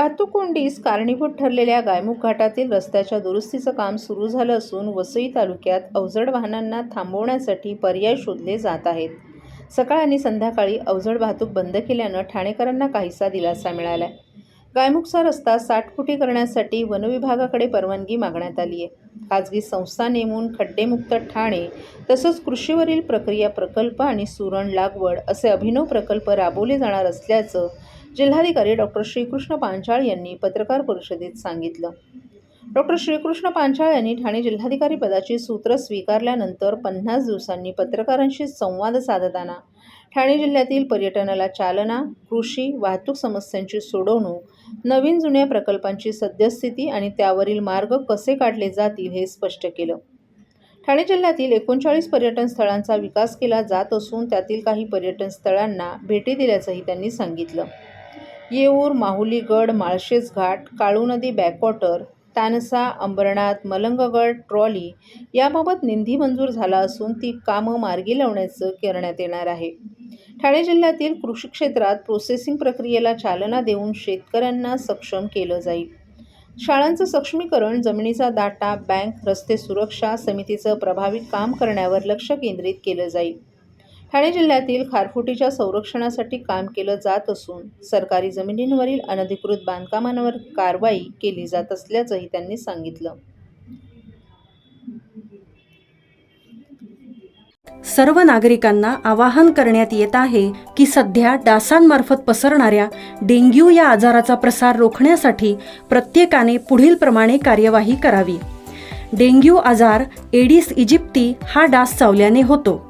वाहतूक कोंडीस कारणीभूत ठरलेल्या गायमुख घाटातील रस्त्याच्या दुरुस्तीचं काम सुरू झालं असून वसई तालुक्यात अवजड वाहनांना थांबवण्यासाठी पर्याय शोधले जात आहेत. सकाळ आणि संध्याकाळी अवजड वाहतूक बंद केल्यानं ठाणेकरांना काहीसा दिलासा मिळालाय. गायमुखचा रस्ता साठ फुटी करण्यासाठी वनविभागाकडे परवानगी मागण्यात आली आहे. खाजगी संस्था नेमून खड्डेमुक्त ठाणे तसंच कृषीवरील प्रक्रिया प्रकल्प आणि सुरण लागवड असे अभिनव प्रकल्प राबवले जाणार असल्याचं जिल्हाधिकारी डॉक्टर श्रीकृष्ण पांचाळ यांनी पत्रकार परिषदेत सांगितलं. डॉक्टर श्रीकृष्ण पांचाळ यांनी ठाणे जिल्हाधिकारी पदाची सूत्र स्वीकारल्यानंतर पन्नास दिवसांनी पत्रकारांशी संवाद साधताना ठाणे जिल्ह्यातील पर्यटनाला चालना कृषी वाहतूक समस्यांची सोडवणूक नवीन जुन्या प्रकल्पांची सद्यस्थिती आणि त्यावरील मार्ग कसे काढले जातील हे स्पष्ट केलं. ठाणे जिल्ह्यातील एकोणचाळीस पर्यटन स्थळांचा विकास केला जात असून त्यातील काही पर्यटन स्थळांना भेटी दिल्याचंही त्यांनी सांगितलं. येऊर माहुलीगड माळशेज घाट काळू नदी बॅकवॉटर तानसा अंबरनाथ मलंगगड ट्रॉली याबाबत निधी मंजूर झाला असून ती कामं मार्गी लावण्याचं करण्यात येणार आहे. ठाणे जिल्ह्यातील कृषी क्षेत्रात प्रोसेसिंग प्रक्रियेला चालना देऊन शेतकऱ्यांना सक्षम केलं जाईल. शाळांचं सक्षमीकरण जमिनीचा दाटा बँक रस्ते सुरक्षा समितीचं प्रभावित काम करण्यावर लक्ष केंद्रित केलं जाईल. ठाणे जिल्ह्यातील खारफुटीच्या संरक्षणासाठी काम केलं जात असून सरकारी जमिनींवरील अनधिकृत बांधकामांवर कारवाई केली जात असल्याचंही त्यांनी सांगितलं. सर्व नागरिकांना आवाहन करण्यात येत आहे की सध्या डासांमार्फत पसरणाऱ्या डेंग्यू या आजाराचा प्रसार रोखण्यासाठी प्रत्येकाने पुढीलप्रमाणे कार्यवाही करावी. डेंग्यू आजार एडिस इजिप्ती हा डास चावल्याने होतो.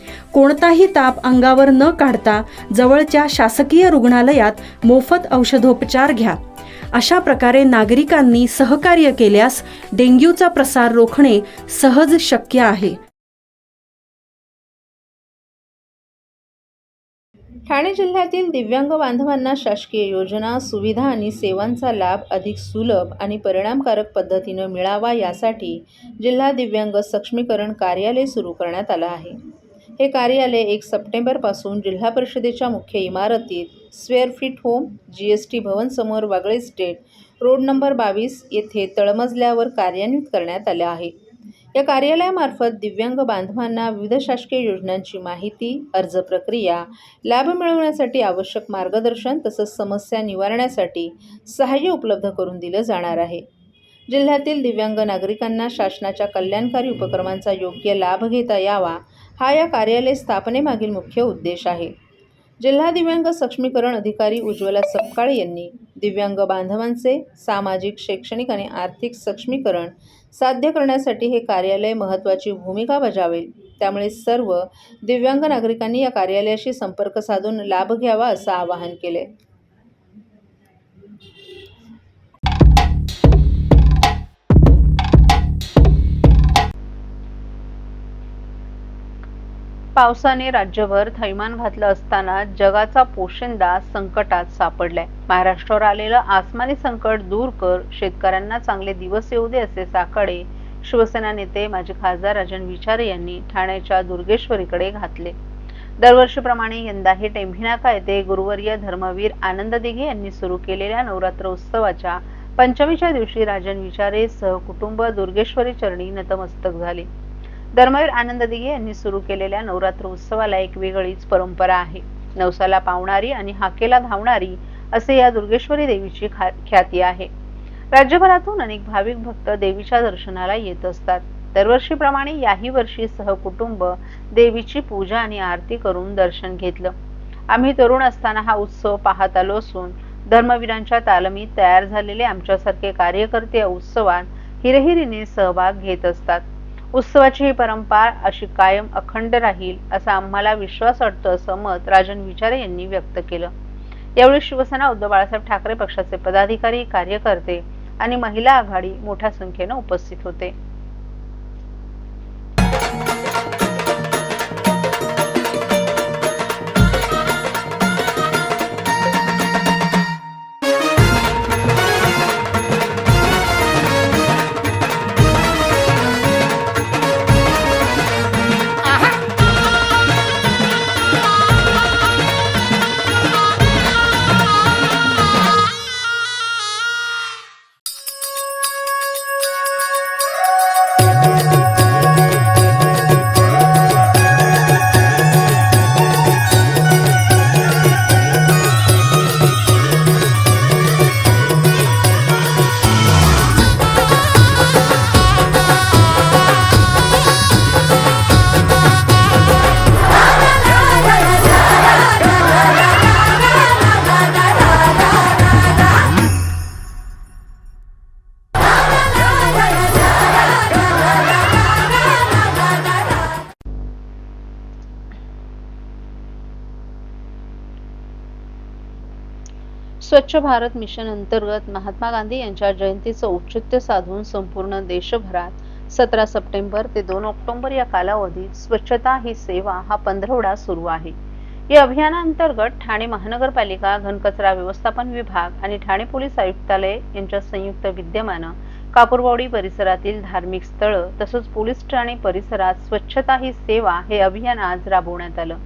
कोणताही ताप अंगावर न काढता जवळच्या शासकीय रुग्णालयात मोफत औषधोपचार घ्या. अशा प्रकारे नागरिकांनी सहकार्य केल्यास डेंग्यूचा प्रसार रोखणे सहज शक्य आहे. ठाणे जिल्ह्यातील दिव्यांग बांधवांना शासकीय योजना सुविधा आणि सेवांचा लाभ अधिक सुलभ आणि परिणामकारक पद्धतीनं मिळावा यासाठी जिल्हा दिव्यांग सक्षमीकरण कार्यालय सुरू करण्यात आलं आहे. हे कार्यालय एक सप्टेंबरपासून जिल्हा परिषदेच्या मुख्य इमारतीत square feet home G S T भवनसमोर Wagle state road number बावीस येथे तळमजल्यावर कार्यान्वित करण्यात आले आहे. या कार्यालयामार्फत दिव्यांग बांधवांना विविध शासकीय योजनांची माहिती अर्ज प्रक्रिया लाभ मिळवण्यासाठी आवश्यक मार्गदर्शन तसंच समस्या निवारण्यासाठी सहाय्य उपलब्ध करून दिलं जाणार आहे. जिल्ह्यातील दिव्यांग नागरिकांना शासनाच्या कल्याणकारी उपक्रमांचा योग्य लाभ घेता यावा हा या कार्यालय स्थापनेमागील मुख्य उद्देश आहे. जिल्हा दिव्यांग सक्षमीकरण अधिकारी उज्ज्वला सपकाळे यांनी दिव्यांग बांधवांचे सामाजिक शैक्षणिक आणि आर्थिक सक्षमीकरण साध्य करण्यासाठी हे कार्यालय महत्त्वाची भूमिका बजावेल त्यामुळे सर्व दिव्यांग नागरिकांनी या कार्यालयाशी संपर्क साधून लाभ घ्यावा असं आवाहन केले. पावसाने राज्यभर थैमान घातलं असताना जगाचा पोशिंदा संकटात सापडलाय. महाराष्ट्रावर आलेलं आसमानी संकट दूर कर शेतकऱ्यांना चांगले दिवस येऊ दे असे साकडे शिवसेना नेते माजी खासदार राजन विचारे यांनी ठाण्याच्या दुर्गेश्वरीकडे घातले. दरवर्षीप्रमाणे यंदाही टेंभिनाका येथे गुरुवर्य धर्मवीर आनंद दिघे यांनी सुरू केलेल्या नवरात्र उत्सवाच्या पंचमीच्या दिवशी राजन विचारे सहकुटुंब दुर्गेश्वरी चरणी नतमस्तक झाले. धर्मवीर आनंद दिघे यांनी सुरू केलेल्या नवरात्र उत्सवाला एक वेगळीच परंपरा आहे. नवसाला पावणारी आणि हाकेला धावणारी असे या दुर्गेश्वरी देवीची ख्याती आहे. राज्यभरातून अनेक भाविक भक्त देवीच्या दर्शनाला येत असतात. दरवर्षीप्रमाणे याही वर्षी सहकुटुंब देवीची पूजा आणि आरती करून दर्शन घेतलं. आम्ही तरुण असताना हा उत्सव पाहत आलो असून धर्मवीरांच्या तालमीत तयार झालेले आमच्यासारखे कार्यकर्ते या उत्सवात हिरहिरीने सहभाग घेत असतात. उत्सवाची ही परंपरा अशी कायम अखंड राहील असा आम्हाला विश्वास वाटतो असं मत राजन विचारे यांनी व्यक्त केलं. यावेळी शिवसेना उद्धव बाळासाहेब ठाकरे पक्षाचे पदाधिकारी कार्यकर्ते आणि महिला आघाडी मोठ्या संख्येनं उपस्थित होते. स्वच्छ भारत मिशन अंतर्गत महात्मा गांधी यांच्या जयंतीचं औचित्य साधून संपूर्ण देशभरात सतरा सप्टेंबर ते दोन ऑक्टोबर या कालावधीत स्वच्छता ही सेवा हा पंधरवडा सुरू आहे. या अभियानाअंतर्गत ठाणे महानगरपालिका घनकचरा व्यवस्थापन विभाग आणि ठाणे पोलीस आयुक्तालय यांच्या संयुक्त विद्यमानं कापूरवाडी परिसरातील धार्मिक स्थळं तसंच पोलीस ठाणे परिसरात स्वच्छता ही सेवा हे अभियान आज राबवण्यात आलं.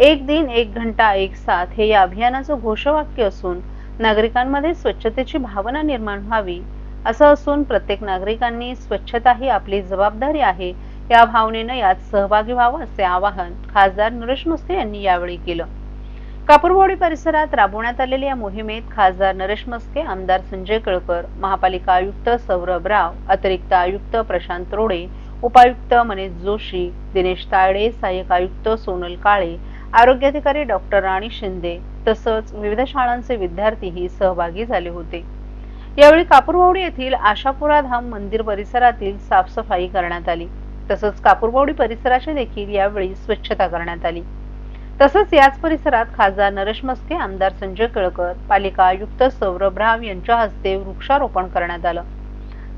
एक दिन एक घंटा एक साथ हे या अभियानाचं घोषवाक्य असून नागरिकांमध्ये स्वच्छतेची भावना निर्माण व्हावी असं असून प्रत्येक नागरिकांनी स्वच्छता ही आपली जबाबदारी आहे या भावनेनं यात सहभागी व्हावं असे आवाहन खासदार नरेश मस्के यांनी यावेळी केलं. कापूरवाडी परिसरात राबवण्यात आलेल्या या मोहिमेत खासदार नरेश मस्के आमदार संजय कळकर महापालिका आयुक्त सौरभ राव अतिरिक्त आयुक्त प्रशांत रोडे उपायुक्त मनीष जोशी दिनेश तायडे सहाय्यक आयुक्त सोनल काळे आरोग्याधिकारी डॉक्टर राणी शिंदे तसंच विविध शाळांचे विद्यार्थीही सहभागी झाले होते. यावेळी कापूरबावडी येथील आशापुरा धाम मंदिर परिसरातील साफसफाई करण्यात आली. तसंच कापूरबावडी परिसराची देखील यावेळी स्वच्छता करण्यात आली. तसंच याच परिसरात खासदार नरेश मस्के आमदार संजय केळकर पालिका आयुक्त सौरभ राव यांच्या हस्ते वृक्षारोपण करण्यात आलं.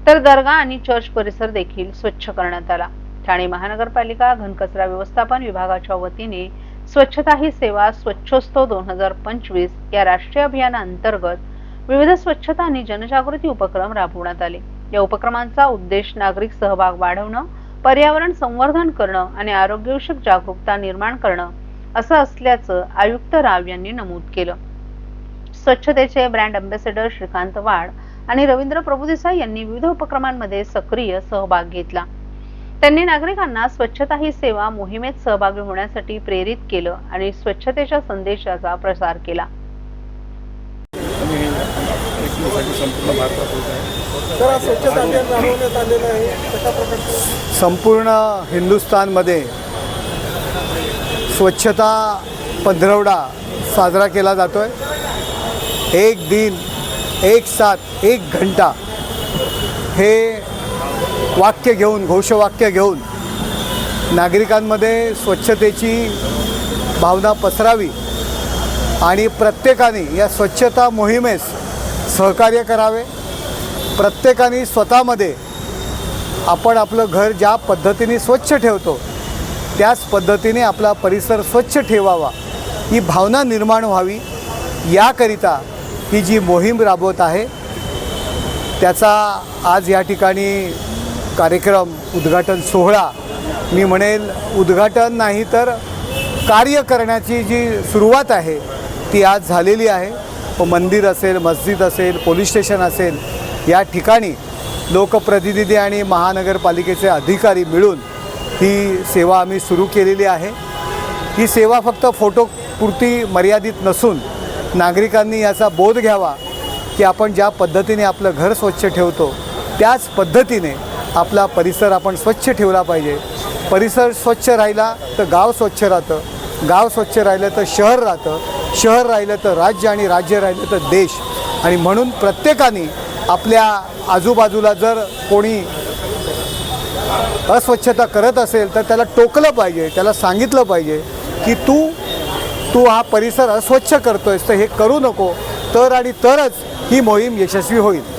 तर दर्गा आणि चर्च परिसर देखील स्वच्छ करण्यात आला. ठाणे महानगरपालिका घनकचरा व्यवस्थापन विभागाच्या वतीने स्वच्छता ही सेवा स्वच्छोत्सव दोन हजार पंचवीस या राष्ट्रीय अभियानाअंतर्गत विविध स्वच्छता आणि जनजागृती उपक्रम राबवण्यात आले. या उपक्रमांचा उद्देश नागरिक सहभाग वाढवणं पर्यावरण संवर्धन करणं आणि आरोग्यविषयक जागरूकता निर्माण करणं असं असल्याचं आयुक्त राव यांनी नमूद केलं. स्वच्छतेचे ब्रँड अम्बेसेडर श्रीकांत वाड आणि रवींद्र प्रभुदेसाई यांनी विविध उपक्रमांमध्ये सक्रिय सहभाग घेतला. त्यांनी नागरिकांना स्वच्छता ही सेवा मोहिमेत सहभागी होण्यासाठी प्रेरित केलं आणि स्वच्छतेच्या संदेशाचा प्रसार केला. संपूर्ण हिंदुस्थानमध्ये स्वच्छता पंधरवडा साजरा केला जातो आहे एक दिन एक साथ एक घंटा हे वाक्य घेऊन घोषवाक्य घेऊन नागरिकांमध्ये स्वच्छतेची भावना पसरावी आणि प्रत्येकाने या स्वच्छता मोहिमेस सहकार्य करावे. प्रत्येकाने स्वतःमध्ये आपण आपलं घर ज्या पद्धतीने स्वच्छ ठेवतो त्याच पद्धतीने आपला परिसर स्वच्छ ठेवावा ही भावना निर्माण व्हावी. याकरिता ही जी मोहीम राबवत आहे त्याचा आज या ठिकाणी कार्यक्रम उद्घाटन सोहळा. मी म्हणेल उद्घाटन नाही तर कार्य करण्याची जी सुरुवात आहे ती आज झालेली आहे. व मंदिर असेल मस्जिद असेल पोलीस स्टेशन असेल या ठिकाणी लोकप्रतिनिधी आणि महानगरपालिकेचे अधिकारी मिळून ही सेवा आम्ही सुरू केलेली आहे. ही सेवा फक्त फोटोपुरती मर्यादित नसून नागरिकांनी याचा बोध घ्यावा की आपण ज्या पद्धतीने आपलं घर स्वच्छ ठेवतो त्याच पद्धतीने आपला परिसर आपण स्वच्छ ठेवला पाहिजे. परिसर स्वच्छ राहिला तर गाव स्वच्छ राहतं. गाव स्वच्छ राहिलं तर शहर राहतं. शहर राहिलं तर राज्य आणि राज्य राहिलं तर देश. आणि म्हणून प्रत्येकाने आपल्या आजूबाजूला जर कोणी अस्वच्छता करत असेल तर त्याला टोकलं पाहिजे त्याला सांगितलं पाहिजे की तू तू हा परिसर अस्वच्छ करतोयस तर हे करू नको. तर आणि तरच ही मोहीम यशस्वी होईल.